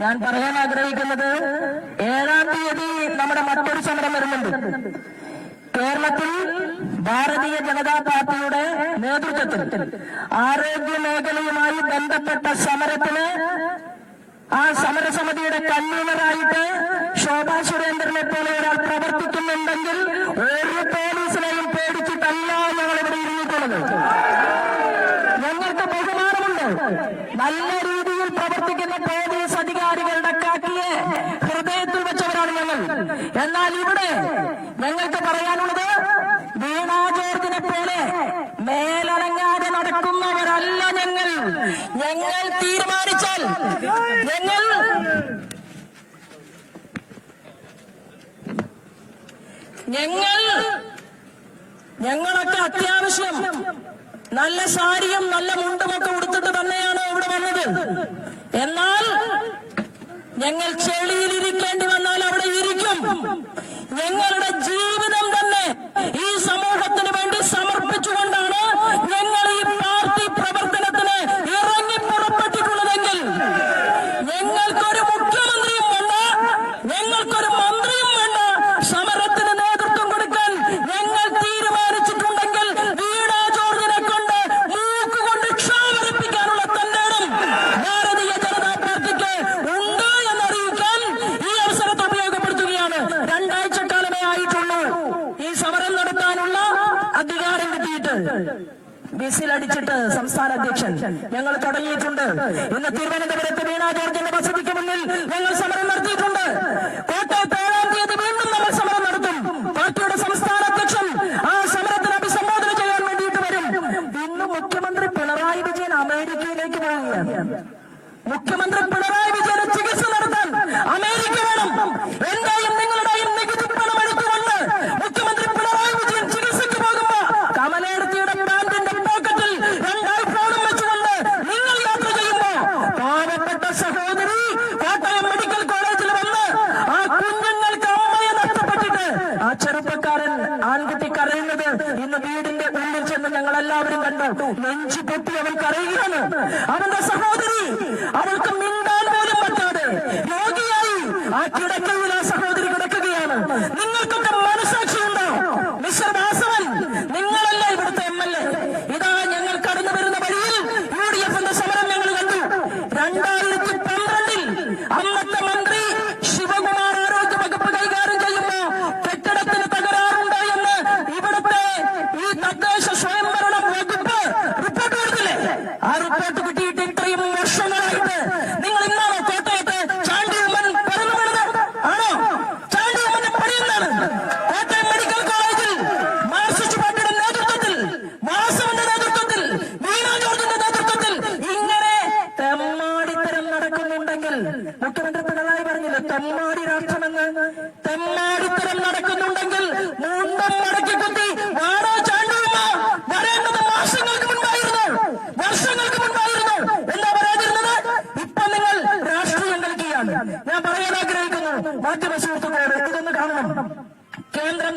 ഞാൻ പറയാൻ ആഗ്രഹിക്കുന്നത് ഏഴാം തീയതി നമ്മുടെ മറ്റൊരു സമരം വരുന്നുണ്ട്. കേരളത്തിൽ ഭാരതീയ ജനതാ പാർട്ടിയുടെ നേതൃത്വത്തിൽ ആരോഗ്യ മേഖലയുമായി ബന്ധപ്പെട്ട സമരത്തിന് ആ സമരസമിതിയുടെ കൺവീനറായിട്ട് ശോഭാ സുരേന്ദ്രനെ പോലെ ഒരാൾ പ്രവർത്തിക്കുന്നുണ്ടെങ്കിൽ ഒരു പോലീസിനെയും പേടിച്ചിട്ടല്ല ഞങ്ങൾ ഇവിടെ ഇരുന്നിട്ടുള്ളത്. ഞങ്ങൾക്ക് ബഹുമാനമുണ്ട്. നല്ല രീതിയിൽ പ്രവർത്തിക്കുന്ന എന്നാൽ ഞങ്ങൾക്ക് പറയാനുള്ളത് വീണാ പോലെ മേലനങ്ങാതെ നടക്കുന്നവരല്ല ഞങ്ങൾ. ഞങ്ങൾ തീരുമാനിച്ചാൽ ഞങ്ങൾ ഞങ്ങൾ ഞങ്ങളൊക്കെ അത്യാവശ്യം നല്ല സാരിയും നല്ല മുണ്ടുമൊക്കെ ഉടുത്തിട്ട് തന്നെയാണ് ഇവിടെ വന്നത്. എന്നാൽ ഞങ്ങൾ ചെളിയിലിരിക്കേണ്ടി വന്നാൽ അവിടെ ഇരിക്കും. 백만 വിസിലടിച്ചിട്ട് സംസ്ഥാന അധ്യക്ഷൻ ഞങ്ങൾ തുടങ്ങിയിട്ടുണ്ട്. ഇന്ന് തിരുവനന്തപുരത്ത് വീണാ ജോർജിന്റെ വസതിക്ക് മുന്നിൽ ഞങ്ങൾ സമരം നടത്തിയിട്ടുണ്ട്. കോട്ടയത്ത് ഏഴാം തീയതി വീണ്ടും നമ്മൾ സമരം നടത്തും പാർട്ടിയുടെ സംസ്ഥാന അധ്യക്ഷൻ ആ സമരത്തിന് അഭിസംബോധന ചെയ്യാൻ വേണ്ടിയിട്ട് വരും ഇന്ന് മുഖ്യമന്ത്രി പിണറായി വിജയൻ അമേരിക്കയിലേക്ക് പോവുകയാണ് മുഖ്യമന്ത്രി പിണറായി വിജയന് ചികിത്സ നടത്താൻ അമേരിക്ക വേണം എന്റെയും നിങ്ങളുടെയും നികുതി പണം എടുത്തുകൊണ്ട് മുഖ്യമന്ത്രി പിണറായി വിജയൻ ചികിത്സയ്ക്ക് പോകുമ്പോ കമലേടത്തിയുടെ പാന്റിന്റെ പോക്കറ്റിൽ രണ്ടായി ഫോണും വെച്ചുകൊണ്ട് നിങ്ങൾ യാത്ര ചെയ്യുമ്പോ പാവപ്പെട്ട സഹോദരി കോട്ടയം മെഡിക്കൽ കോളേജിൽ വന്ന് ആ കുഞ്ഞുങ്ങൾക്ക് അമ്മയെ നഷ്ടപ്പെട്ടിട്ട് ആ ചെറുപ്പക്കാരൻ ആൺകുട്ടി കരയുന്നത് ഇന്ന് വീടിന്റെ ഉള്ളിൽ ചെന്ന് ഞങ്ങൾ എല്ലാവരും കണ്ടു. നെഞ്ചു പൊട്ടി അവൾ കരയുകയാണ് അവന്റെ സഹോദരി അവൾക്ക് മിണ്ടാൻ പോലും പറ്റാതെ രോഗിയായി ആ കിടക്കയിൽ ആ സഹോദരി കിടക്കുകയാണ് നിങ്ങൾക്കൊക്കെ മനസാക്ഷിയുണ്ടോ മിസ്റ്റർ വാസവൻ നിങ്ങളല്ല ഇവിടുത്തെ എം എൽ എ ഇതാ ഞങ്ങൾ കടന്നു വരുന്ന വഴിയിൽ യു ഡി എഫിന്റെ സമരം ഞങ്ങൾ കണ്ടു രണ്ടായിരത്തി പന്ത്രണ്ടിൽ അന്നത്തെ മന്ത്രി ശിവകുമാർ ആരോഗ്യ വകുപ്പ് കൈകാര്യം ചെയ്യുമ്പോ കെട്ടിടത്തിന് തകരാറുണ്ട് എന്ന് ഇവിടുത്തെ ഈ തദ്ദേശ സ്വയംഭരണ വകുപ്പ് റിപ്പോർട്ട് കൊടുത്തില്ലേ റിപ്പോർട്ട് കിട്ടിയിട്ട് ഇത്രയും വർഷങ്ങളായിട്ട് നിങ്ങൾ ഇന്നാണോ കോട്ടയത്ത് ചാണ്ടി ഉമ്മൻ പറഞ്ഞു വീണത് ആണോ? ചാണ്ടി ഉമ്മന്റെ പണി എന്താണ്? കോട്ടയം മെഡിക്കൽ കോളേജിൽ മാർക്സിസ്റ്റ് പാർട്ടിയുടെ നേതൃത്വത്തിൽ വാസവന്റെ നേതൃത്വത്തിൽ വീണ ജോർജിന്റെ നേതൃത്വത്തിൽ മുഖ്യമന്ത്രി പിണറായി പറഞ്ഞില്ല തെമ്മാടി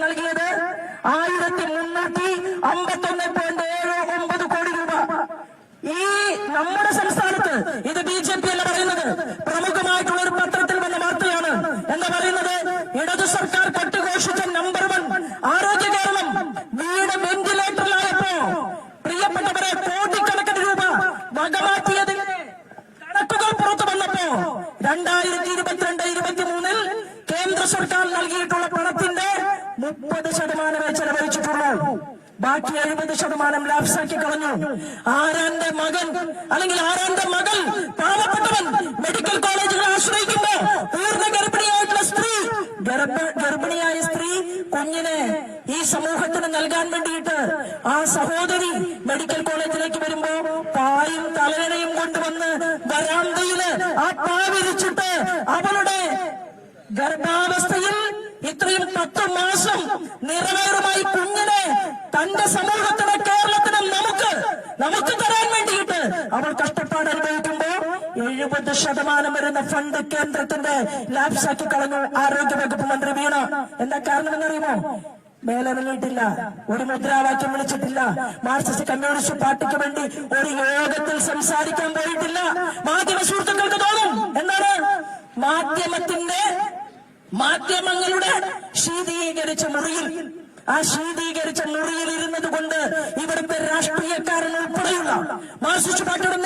നൽകിയത് ആയിരത്തി മുന്നൂറ്റി അമ്പത്തൊന്ന് പോയിന്റ് ഏഴ് ഒമ്പത് കോടി രൂപ. ഈ നമ്മുടെ സംസ്ഥാനത്ത് ഇത് ബി ജെ പി അല്ല പറയുന്നത് പ്രമുഖമായിട്ടുള്ള ഒരു പത്രത്തിൽ വന്ന വാർത്തയാണ്. എന്താ പറയുന്നത് ഇടതു സർക്കാർ കട്ടുഘോഷിച്ച നമ്പർ വൺ ആരോഗ്യ കേരളം വീട് വെന്റിലേറ്ററിലായപ്പോ പ്രിയപ്പെട്ടവരെ കോടിക്കണക്കിന് രൂപ വകമാറ്റിയതിന് കണക്കുകൾ പുറത്തു വന്നപ്പോ രണ്ടായിരത്തി ഇരുപത്തിരണ്ട് ഇരുപത്തി മൂന്നിൽ കേന്ദ്ര സർക്കാർ ചെലവഴിച്ചിട്ടുള്ളൂ ബാക്കി എഴുപത് ശതമാനം ലാപ്സാക്കി കളഞ്ഞു. ആരാന്റെ മകൻ അല്ലെങ്കിൽ ആരാന്റെ മകൾ പാവപ്പെട്ടവൻ മെഡിക്കൽ കോളേജുകളെ ആശ്രയിക്കുമ്പോ പൂർണ ഗർഭിണിയായിട്ടുള്ള സ്ത്രീ ഗർഭിണിയായ സ്ത്രീ കുഞ്ഞിനെ ഈ സമൂഹത്തിന് നൽകാൻ വേണ്ടിയിട്ട് ആ സഹോദരി മെഡിക്കൽ കോളേജിലേക്ക് വരുമ്പോ പായും തലയണയും കൊണ്ടുവന്ന് വരാന്തയിൽ ആ പാവിരിച്ചിട്ട് അവളുടെ ഗർഭാവസ്ഥയിൽ ഇത്രയും പത്ത് മാസം നിറവേറുമായി കുഞ്ഞിനെ തന്റെ സമൂഹത്തിന് കേരളത്തിന് നമുക്ക് നമുക്ക് തരാൻ വേണ്ടിയിട്ട് അവൾ കഷ്ടപ്പാട് അനുഭവിക്കുമ്പോ എഴുപത് ശതമാനം വരുന്ന ഫണ്ട് കേന്ദ്രത്തിന്റെ ലാപ്സാക്കി കളഞ്ഞു ആരോഗ്യ വകുപ്പ് മന്ത്രി വീണ. എന്താ കാരണം എന്നറിയുമോ? മേലനങ്ങിയിട്ടില്ല ഒരു മുദ്രാവാക്യം വിളിച്ചിട്ടില്ല. മാർക്സിസ്റ്റ് കമ്മ്യൂണിസ്റ്റ് പാർട്ടിക്ക് വേണ്ടി ഒരു യോഗത്തിൽ സംസാരിക്കാൻ പോയിട്ടില്ല. മാധ്യമ സുഹൃത്തുക്കൾക്ക് തോന്നും. എന്താണ്? മാധ്യമത്തിന്റെ മാധ്യമങ്ങളുടെ ശീതീകരിച്ച മുറിയിൽ ആ ശീതീകരിച്ച മുറിയിൽ ഇരുന്നത് കൊണ്ട് ഇവിടുത്തെ രാഷ്ട്രീയക്കാരൻ ഉൾപ്പെടെയുള്ള മാർസിസ്റ്റ് പാർട്ടിയുടെ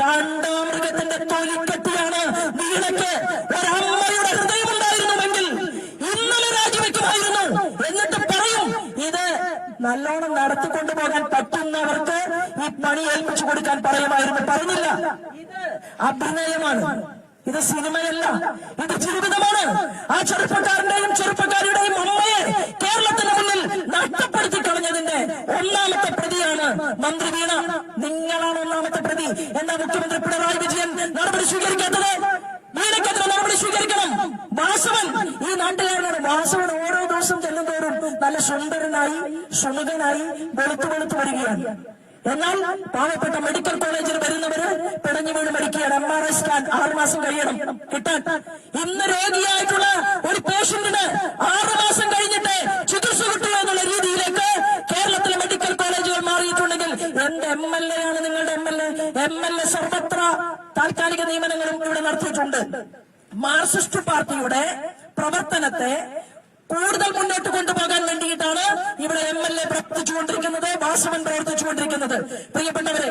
കാണ്ടാമൃഗത്തിന്റെ തൊലിക്കെട്ടിയാണ് വീണയ്ക്ക് ഒരമ്മയുടെ ഹൃദയമുണ്ടായിരുന്നുവെങ്കിൽ ഇന്നലെ രാജിവെക്കുമായിരുന്നു. എന്നിട്ട് പറയും ഇത് നല്ലോണം നടത്തിക്കൊണ്ടു പോകാൻ പറ്റുന്നവർക്ക് ഈ പണി ഏൽപ്പിച്ചു കൊടുക്കാൻ പറയുമായിരുന്നു. പറഞ്ഞില്ല. ഇത് അഭിനയമാണ്. ഇത് സിനിമയല്ല. ഇത് ജീവിതമാണ്. ആ ചെറുപ്പക്കാരന്റെയും ചെറുപ്പക്കാരുടെയും അമ്മയെ കേരളത്തിന് മുന്നിൽ നഷ്ടപ്പെടുത്തി കളഞ്ഞതിന്റെ ഒന്നാമത്തെ പ്രതിയാണ് മന്ത്രി നിങ്ങളാണ് പ്രതി എന്താ മുഖ്യമന്ത്രി പിണറായി വിജയൻ നടപടി സ്വീകരിക്കാത്തത്? വീണയ്ക്കെതിരെ നടപടി സ്വീകരിക്കണം. വാസവൻ ഈ നാട്ടുകാരനാണ്. വാസവൻ ഓരോ ദിവസം ചെല്ലുന്തോറും നല്ല സുന്ദരനായി സുമുഖനായി വെളുത്തു വെളുത്തു വരികയാണ്. എന്നാൽ പാവപ്പെട്ട മെഡിക്കൽ കോളേജിൽ വരുന്നവര് പിടഞ്ഞു വീട് മരിക്കുകയാണ്. എം ആർ ഐ സ്കാൻ ആറുമാസം കഴിയണം. കിട്ടാൻ. ഇന്ന് രോഗിയായിട്ടുള്ള ഒരു പേഷ്യന്റിന് ആറുമാസം കഴിഞ്ഞിട്ട് ചികിത്സ കിട്ടുക എന്നുള്ള രീതിയിലേക്ക് കേരളത്തിലെ മെഡിക്കൽ കോളേജുകൾ മാറിയിട്ടുണ്ടെങ്കിൽ എന്റെ എം എൽ എ ആണ് നിങ്ങളുടെ M L A L A സർവത്ര താൽക്കാലിക നിയമനങ്ങളും ഇവിടെ നടത്തിയിട്ടുണ്ട്. മാർക്സിസ്റ്റ് പാർട്ടിയുടെ പ്രവർത്തനത്തെ കൂടുതൽ മുന്നോട്ട് കൊണ്ടുപോകാൻ വേണ്ടിയിട്ടാണ് ഇവിടെ എം എൽ എ പ്രവർത്തിച്ചുകൊണ്ടിരിക്കുന്നത് വാസവൻ പ്രവർത്തിച്ചുകൊണ്ടിരിക്കുന്നത്. പ്രിയപ്പെട്ടവരെ